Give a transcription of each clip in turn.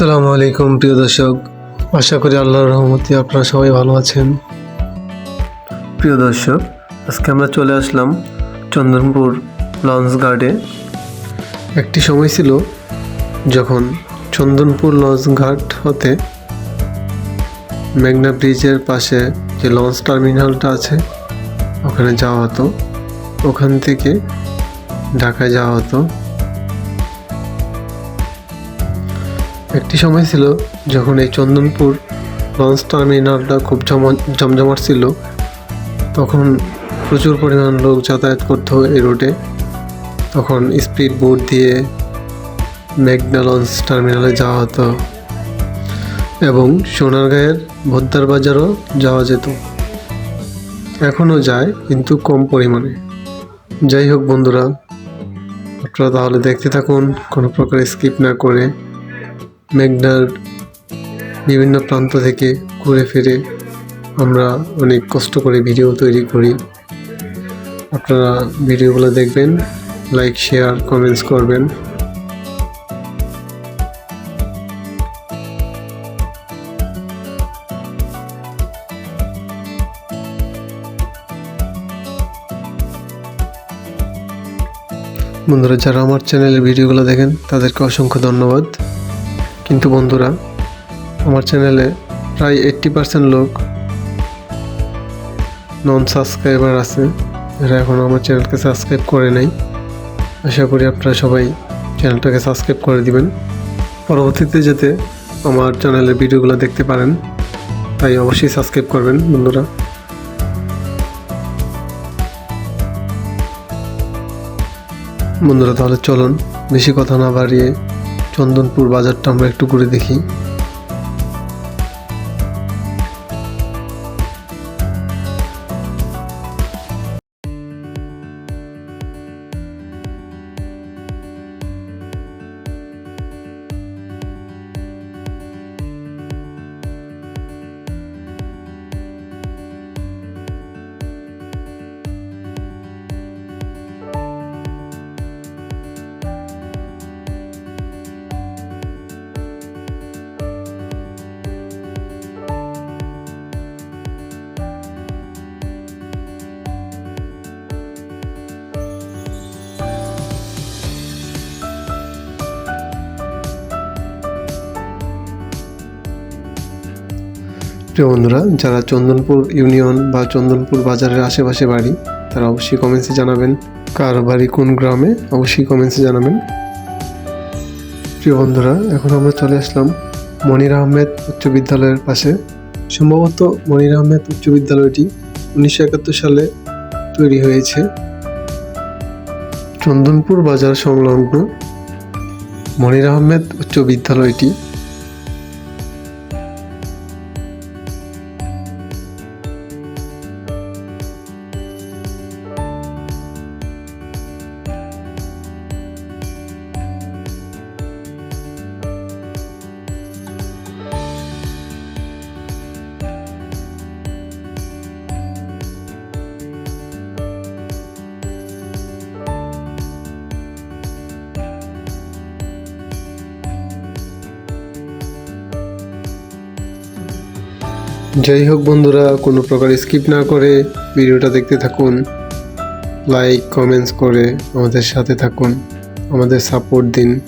আসসালামু আলাইকুম, প্রিয় দর্শক। আশা করি আল্লাহর রহমতে আপনারা সবাই ভালো আছেন। প্রিয় দর্শক, আজকে আমরা চলে আসলাম চন্দনপুর লঞ্চ গার্ডে। একটি সময় ছিল যখন চন্দনপুর লঞ্চ ঘাট হতে মেঘনা ব্রিজের পাশে যে লঞ্চ টার্মিনালটা আছে, ওখানে যাওয়া হতো। ওখান থেকে ঢাকায় যাওয়া হতো। একটি সময় ছিল যখন এই চন্দনপুর লঞ্চ টার্মিনালটা খুব জমা- জমজমাট ছিল। তখন প্রচুর পরিমাণ লোক যাতায়াত করতো এই রোডে তখন স্পিড বোট দিয়ে মেঘনা লঞ্চ টার্মিনালে যাওয়া হতো এবং সোনারগাঁয়ের ভোদ্দার বাজারও যাওয়া যেত। এখনও যায়, কিন্তু কম পরিমাণে। যাই হোক বন্ধুরা, আপনারা তাহলে দেখতে থাকুন, কোনো প্রকার স্কিপ না করে মেঘনার বিভিন্ন প্রান্ত থেকে ঘুরে ফিরে আমরা অনেক কষ্ট করে ভিডিও তৈরি করি। আপনারা ভিডিওগুলো দেখবেন লাইক শেয়ার কমেন্টস করবেন। বন্ধুরা, যারা আমার চ্যানেলের ভিডিওগুলো দেখেন, তাদেরকে অসংখ্য ধন্যবাদ। কিন্তু বন্ধুরা, আমার চ্যানেলে প্রায় এইট্টি পার্সেন্ট লোক নন সাবস্ক্রাইবার আছে। যারা এখনও আমার চ্যানেলকে সাবস্ক্রাইব করে নাই, আশা করি আপনারা সবাই চ্যানেলটাকে সাবস্ক্রাইব করে দিবেন। পরবর্তীতে যাতে আমার চ্যানেলের ভিডিওগুলো দেখতে পারেন, তাই অবশ্যই সাবস্ক্রাইব করবেন বন্ধুরা। বন্ধুরা, তাহলে চলুন, বেশি কথা না বাড়িয়ে চন্দনপুর বাজারটা আমরা একটু ঘুরে দেখি। প্রিয় বন্ধুরা, যারা চন্দনপুর ইউনিয়ন বা চন্দনপুর বাজারের আশেপাশে বাড়ি, তারা অবশ্যই কমেন্টসে জানাবেন কার বাড়ি কোন গ্রামে, অবশ্যই কমেন্টসে জানাবেন। প্রিয় বন্ধুরা, এখন আমরা চলে আসলাম মনির আহমেদ উচ্চ বিদ্যালয়ের পাশে। সম্ভবত মনির আহমেদ উচ্চ বিদ্যালয়টি উনিশশো একাত্তর সালে তৈরি হয়েছে। চন্দনপুর বাজার সংলগ্ন মনির আহমেদ উচ্চ বিদ্যালয়টি যাই হোক বন্ধুরা, কোনো প্রকার স্কিপ না করে ভিডিওটা দেখতে থাকুন। লাইক কমেন্টস করে আমাদের সাথে থাকুন। আমাদের সাপোর্ট দিন।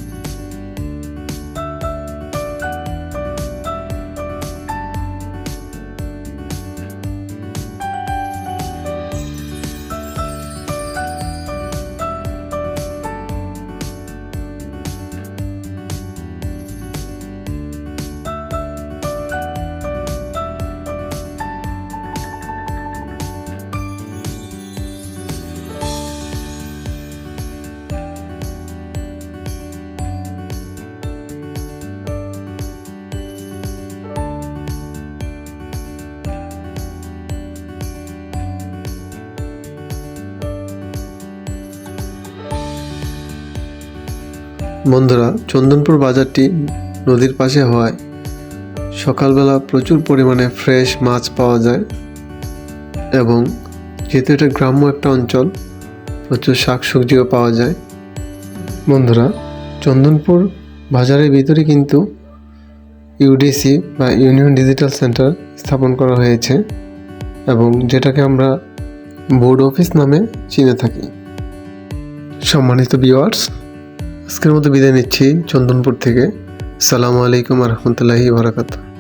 বন্ধুরা, চন্দনপুর বাজারটি নদীর পাশে হওয়ায় সকালবেলা প্রচুর পরিমাণে ফ্রেশ মাছ পাওয়া যায় এবং যেহেতু এটা গ্রাম্য একটা অঞ্চল, প্রচুর শাকসবজিও পাওয়া যায়। বন্ধুরা, চন্দনপুর বাজারের ভিতরে কিন্তু ইউডিসি বা ইউনিয়ন ডিজিটাল সেন্টার স্থাপন করা হয়েছে এবং যেটাকে আমরা বোর্ড অফিস নামে চিনে থাকি। সম্মানিত ভিওয়ার্স আজকের মতো বিদায় নিচ্ছি চন্দনপুর থেকে। সালামু আলাইকুম রহমতুল্লাহি বারাকাতুহ।